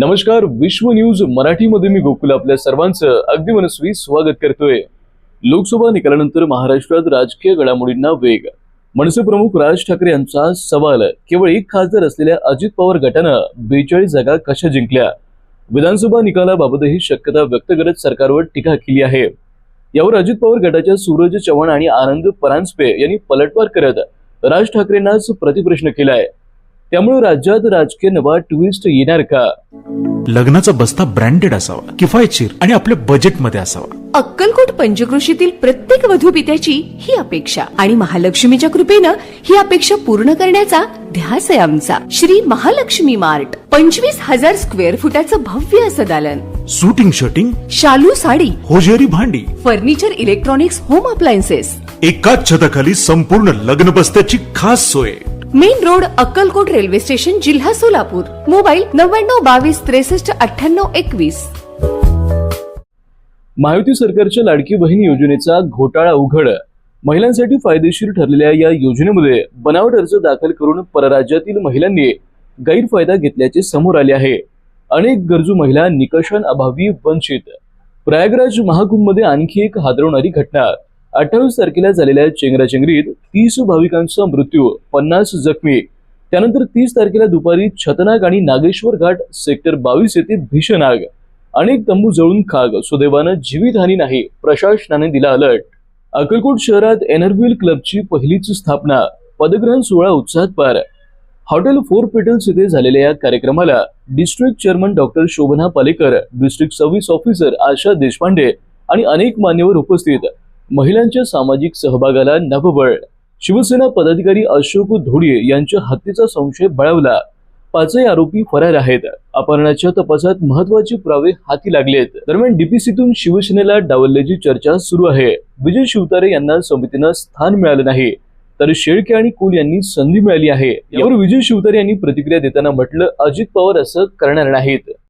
नमस्कार विश्व न्यूज मराठीमध्ये मी गोकुल आपल्या सर्वांचं अगदी मनस्वी स्वागत करतोय. लोकसभा निकालानंतर महाराष्ट्रात राजकीय घडामोडींना वेग. मनसे प्रमुख राज ठाकरे यांचा सवाल केवळ एक खासदार असलेल्या अजित पवार गटानं बेचाळीस जागा कशा जिंकल्या? विधानसभा निकालाबाबतही शक्यता व्यक्त करत सरकारवर टीका केली आहे. यावर अजित पवार गटाच्या सूरज चव्हाण आणि आनंद परांजपे यांनी पलटवार करत राज ठाकरेंनाच प्रतिप्रश्न केला आहे त्यामुळे राज्यात राजकीय नवा ट्विस्ट येणार का? लग्नाचा बस्ता ब्रँडेड असावा किफायतशीर आणि आपल्या बजेटमध्ये असावा. अक्कलकोट पंचक्रोशीतील प्रत्येक वधूपित्याची ही अपेक्षा आणि महालक्ष्मीच्या कृपेनं ही अपेक्षा पूर्ण करण्याचा ध्यास आहे आमचा. श्री महालक्ष्मी मार्ट पंचवीस हजार स्क्वेअर फुटाचं भव्य असं दालन. सुटिंग शर्टिंग शालू साडी होजेरी भांडी फर्निचर इलेक्ट्रॉनिक्स होम अप्लायन्सेस एकाच छताखाली संपूर्ण लग्न बस्त्याची खास सोय. Main road Akkalkot railway station जिल्हा सोलापूर. मोबाईल नव्याण्णव बावीस त्रेसष्ट अठ्ठ्याण्णव एकवीस. महायुती सरकारच्या लाडकी बहीण योजनेचा घोटाळा उघड. महिलांसाठी फायदेशीर ठरलेल्या या योजनेमध्ये बनावट अर्ज दाखल करून परराज्यातील महिलांनी गैरफायदा घेतल्याचे समोर आले आहे. अनेक गरजू महिला निकषांअभावी वंचित. प्रयागराज महाकुंभमध्ये आणखी एक हादरवणारी घटना. अठ्ठावीस तारखेला झालेल्या चेंगराचेंगरीत तीस भाविकांचा मृत्यू पन्नास जखमी. त्यानंतर तीस तारखेला दुपारी छतनाग आणि नागेश्वर घाट सेक्टर बावीस येथे भीषण आग अनेक तंबू जळून खाग सुदैवानं जीवितहानी नाही प्रशासनाने दिला अलर्ट. अक्कलकोट शहरात एनरव्हिल क्लबची पहिलीच स्थापना पदग्रहण सोहळा उत्साहात पार. हॉटेल फोर पेटल्स येथे झालेल्या या कार्यक्रमाला district chairman doctor Shobhana Palekar district service officer Asha Deshpande आणि अनेक मान्यवर उपस्थित. महिलांच्या सामाजिक सहभागाला नभबळ. शिवसेना पदाधिकारी अशोक धोडिये यांच्या हत्येचा संशय बळावला. पाचही आरोपी फरार आहेत. अपहरणाच्या तपासात महत्त्वाचे पुरावे हाती लागलेत. दरम्यान डीपीसीतून शिवसेनेला डावलल्याची चर्चा सुरू आहे. विजय शिवतारे यांना समितीनं स्थान मिळालं नाही तर शेळके आणि कुल यांनी संधी मिळाली आहे. यावर विजय शिवतारे यांनी प्रतिक्रिया देताना म्हटलं अजित पवार असं करणार नाहीत.